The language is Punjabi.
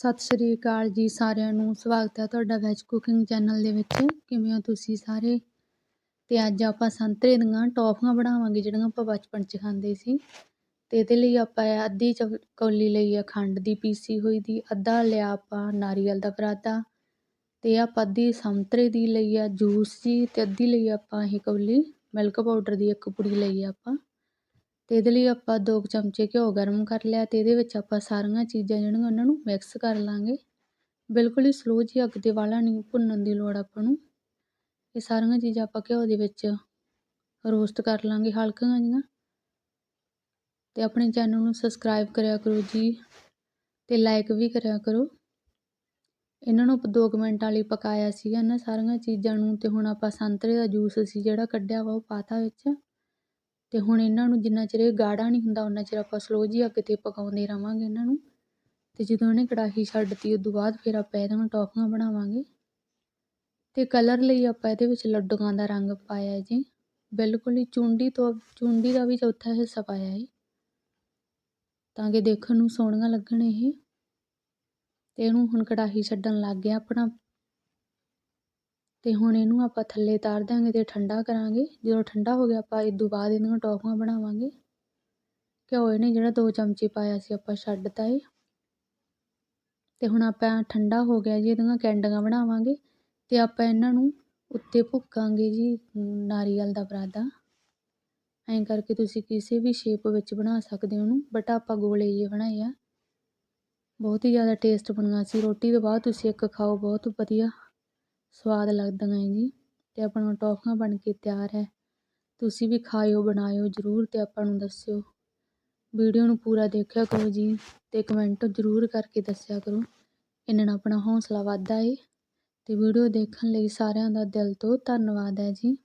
ਸਤਿ ਸ਼੍ਰੀ ਅਕਾਲ ਜੀ ਸਾਰਿਆਂ ਨੂੰ। ਸਵਾਗਤ ਹੈ ਤੁਹਾਡਾ ਵੈਜ ਕੁਕਿੰਗ ਚੈਨਲ ਦੇ ਵਿੱਚ। ਕਿਵੇਂ ਹੋ ਤੁਸੀਂ ਸਾਰੇ? ਤੇ ਅੱਜ ਆਪਾਂ ਸੰਤਰੇ ਦੀਆਂ ਟੌਫੀਆਂ ਬਣਾਵਾਂਗੇ ਜਿਹੜੀਆਂ ਆਪਾਂ ਬਚਪਨ 'ਚ ਖਾਂਦੇ ਸੀ। ਤੇ ਇਹਦੇ ਲਈ ਆਪਾਂ ਅੱਧੀ ਚ ਕੌਲੀ ਲਈ ਆ, ਖੰਡ ਦੀ ਪੀਸੀ ਹੋਈ ਦੀ, ਅੱਧਾ ਲਿਆ ਆਪਾਂ ਨਾਰੀਅਲ ਦਾ ਪਰਾਤਾ ਤੇ ਆਪਾਂ ਅੱਧੀ ਸੰਤਰੇ ਦੀ ਲਈ ਆ, ਜੂਸ ਜੀ, ਤੇ ਅੱਧੀ ਲਈ ਆਪਾਂ ਇਹ ਕੌਲੀ, ਮਿਲਕ ਪਾਊਡਰ ਦੀ ਇੱਕ ਪੁੜੀ ਲਈ ਆਪਾਂ। ਅਤੇ ਇਹਦੇ ਲਈ ਆਪਾਂ ਦੋ ਕੁ ਚਮਚੇ ਘਿਓ ਗਰਮ ਕਰ ਲਿਆ ਅਤੇ ਇਹਦੇ ਵਿੱਚ ਆਪਾਂ ਸਾਰੀਆਂ ਚੀਜ਼ਾਂ ਜਿਹੜੀਆਂ ਉਹਨਾਂ ਨੂੰ ਮਿਕਸ ਕਰ ਲਾਂਗੇ। ਬਿਲਕੁਲ ਹੀ ਸਲੋ ਜੀ ਅੱਗ ਤੇ ਵਾਲਾ ਨਹੀਂ ਭੁੰਨਣ ਦੀ ਲੋੜ ਆਪਾਂ ਨੂੰ। ਇਹ ਸਾਰੀਆਂ ਚੀਜ਼ਾਂ ਆਪਾਂ ਘਿਓ ਦੇ ਵਿੱਚ ਰੋਸਟ ਕਰ ਲਾਂਗੇ ਹਲਕੀਆਂ ਜੀਆਂ ਤੇ ਆਪਣੇ ਚੈਨਲ ਨੂੰ ਸਬਸਕ੍ਰਾਈਬ ਕਰਿਆ ਕਰੋ ਜੀ ਤੇ ਲਾਈਕ ਵੀ ਕਰਿਆ ਕਰੋ। ਇਹਨਾਂ ਨੂੰ 2 ਮਿੰਟ ਵਾਲੀ ਪਕਾਇਆ ਸੀਗਾ ਇਹਨਾਂ ਸਾਰੀਆਂ ਚੀਜ਼ਾਂ ਨੂੰ ਤੇ ਹੁਣ ਆਪਾਂ ਸੰਤਰੇ ਦਾ ਜੂਸ ਸੀ ਜਿਹੜਾ ਕੱਢਿਆ ਵਾ ਉਹ ਪਾਤਾ ਵਿੱਚ। ਅਤੇ ਹੁਣ ਇਹਨਾਂ ਨੂੰ ਜਿੰਨਾ ਚਿਰ ਇਹ ਗਾੜਾ ਨਹੀਂ ਹੁੰਦਾ ਉਹਨਾਂ ਚਿਰ ਆਪਾਂ ਸਲੋ ਜਿਹੀ ਅੱਗ ਤੇ ਪਕਾਉਂਦੇ ਰਹਾਂਗੇ ਇਹਨਾਂ ਨੂੰ। ਅਤੇ ਜਦੋਂ ਇਹਨੇ ਕੜਾਹੀ ਛੱਡਤੀ, ਉਦੋਂ ਬਾਅਦ ਫਿਰ ਆਪਾਂ ਇਹਨਾਂ ਨੂੰ ਟੌਫੀਆਂ ਬਣਾਵਾਂਗੇ। ਤੇ ਕਲਰ ਲਈ ਆਪਾਂ ਇਹਦੇ ਵਿੱਚ ਲੱਡੂਆਂ ਦਾ ਰੰਗ ਪਾਇਆ ਜੀ। ਬਿਲਕੁਲ ਹੀ ਚੁੰਡੀ ਤੋਂ, ਚੁੰਡੀ ਦਾ ਵੀ ਚੌਥਾ ਹਿੱਸਾ ਪਾਇਆ ਹੈ ਤਾਂ ਕਿ ਦੇਖਣ ਨੂੰ ਸੋਹਣੀਆਂ ਲੱਗਣ ਇਹ। ਤੇ ਇਹਨੂੰ ਹੁਣ ਕੜਾਹੀ ਛੱਡਣ ਲੱਗ ਗਿਆ ਆਪਣਾ। ਅਤੇ ਹੁਣ ਇਹਨੂੰ ਆਪਾਂ ਥੱਲੇ ਤਾਰ ਦਿਆਂਗੇ ਅਤੇ ਠੰਡਾ ਕਰਾਂਗੇ। ਜਦੋਂ ਠੰਡਾ ਹੋ ਗਿਆ, ਆਪਾਂ ਇਹ ਤੋਂ ਬਾਅਦ ਇਹਦੀਆਂ ਟੌਫੀਆਂ ਬਣਾਵਾਂਗੇ। ਘਿਓ ਇਹਨੇ ਜਿਹੜਾ ਦੋ ਚਮਚੇ ਪਾਇਆ ਸੀ, ਆਪਾਂ ਛੱਡ ਛੱਡਤਾ ਏ। ਅਤੇ ਹੁਣ ਆਪਾਂ ਠੰਡਾ ਹੋ ਗਿਆ ਜੀ, ਇਹਦੀਆਂ ਕੈਂਡੀਆਂ ਬਣਾਵਾਂਗੇ। ਅਤੇ ਆਪਾਂ ਇਹਨਾਂ ਨੂੰ ਉੱਤੇ ਭੁੱਕਾਂਗੇ ਜੀ, ਨਾਰੀਅਲ ਦਾ ਬਰਾਦਾ ਐਂ ਕਰਕੇ ਤੁਸੀਂ ਕਿਸੇ ਵੀ ਸ਼ੇਪ ਵਿੱਚ ਬਣਾ ਸਕਦੇ ਹੋ ਉਹਨੂੰ ਬਟ ਆਪਾਂ ਗੋਲੇ ਜਿਹੇ ਬਣਾਏ ਆ। ਬਹੁਤ ਹੀ ਜ਼ਿਆਦਾ ਟੇਸਟ ਬਣਿਆ ਸੀ। ਰੋਟੀ ਤੋਂ ਬਾਅਦ ਤੁਸੀਂ ਇੱਕ ਖਾਓ, ਬਹੁਤ ਵਧੀਆ। ਸਵਾਦ ਲੱਗਦੀਆਂ ਹੈ ਜੀ ਅਤੇ ਆਪਣਾ ਟੋਫਾਂ ਬਣ ਕੇ ਤਿਆਰ ਹੈ। ਤੁਸੀਂ ਵੀ ਖਾਇਓ, ਬਣਾਇਓ ਜ਼ਰੂਰ ਅਤੇ ਆਪਾਂ ਨੂੰ ਦੱਸਿਓ। ਵੀਡੀਓ ਨੂੰ ਪੂਰਾ ਦੇਖਿਆ ਕਰੋ ਜੀ ਅਤੇ ਕਮੈਂਟ ਜ਼ਰੂਰ ਕਰਕੇ ਦੱਸਿਆ ਕਰੋ। ਇਹਨਾਂ ਨਾਲ ਆਪਣਾ ਹੌਂਸਲਾ ਵੱਧਦਾ ਏ। ਅਤੇ ਵੀਡੀਓ ਦੇਖਣ ਲਈ ਸਾਰਿਆਂ ਦਾ ਦਿਲ ਤੋਂ ਧੰਨਵਾਦ ਹੈ ਜੀ।